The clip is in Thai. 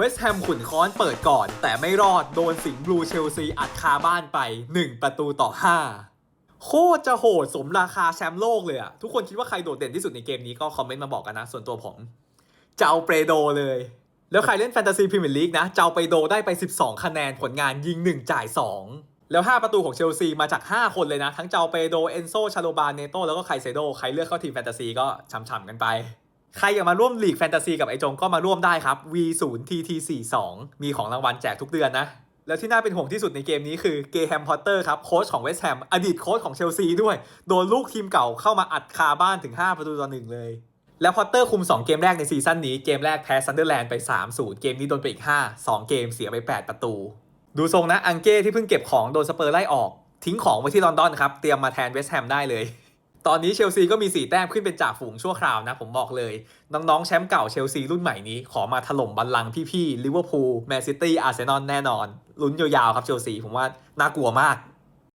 เวสต์แฮมขุนค้อนเปิดก่อน แต่ไม่รอดโดนสิงห์บลูเชลซีอัดคาบ้านไป 1 ประตูต่อ 5 โคตรจะโหดสมราคาแชมป์โลกเลยอะทุกคนคิดว่าใครโดดเด่นที่สุดในเกมนี้ก็คอมเมนต์มาบอกกันนะ ส่วนตัวผมเจ้าเปโดเลย แล้วใครเล่นแฟนตาซีพรีเมียร์ลีกนะเจ้าเปโดได้ไป 12 คะแนนผลงานยิง 1 จ่าย 2แล้ว 5 ประตูของเชลซีมาจาก 5 คนเลยนะ ทั้งเจ้าเปโด เอนโซ ชาโลบาน เนโต แล้วก็ไคเซโด ใครเลือกเข้าทีมแฟนตาซีก็ฉ่ำๆกันไป ใครอยากมาร่วมลีกแฟนตาซีกับไอจงก็มาร่วมได้ครับ V0 TT42 มีของรางวัลแจกทุกเดือนนะ แล้วที่น่าเป็นห่วงที่สุดในเกมนี้คือเกแฮมพอตเตอร์ครับโค้ชของเวสต์แฮมอดีตโค้ชของเชลซีด้วย โดนลูกทีมเก่าเข้ามาอัดคาบ้านถึง 5 ประตูต่อหนึ่งเลย แล้วพอตเตอร์คุม 2 เกมแรกในซีซั่นนี้เกมแรกแพ้ซันเดอร์แลนด์ไป 3-0 เกมนี้โดนไปอีก 5 2 เกมเสียไป 8 ประตู ดูทรงนะอังเก้ที่เพิ่งเก็บของโดนสเปอร์ไล่ออกทิ้งของไว้ที่ลอนดอนครับเตรียมมาแทนเวสต์แฮมได้เลย ตอนนี้เชลซีก็มี 4 แต้มขึ้นเป็นจ่าฝูงชั่วคราวนะ ผมบอกเลย น้องๆ แชมป์เก่าเชลซีรุ่นใหม่นี้ ขอมาถล่มบัลลังก์พี่ๆลิเวอร์พูลแมนซิตี้อาร์เซนอลแน่นอนลุ้นยาวๆครับเชลซีผมว่าน่ากลัวมาก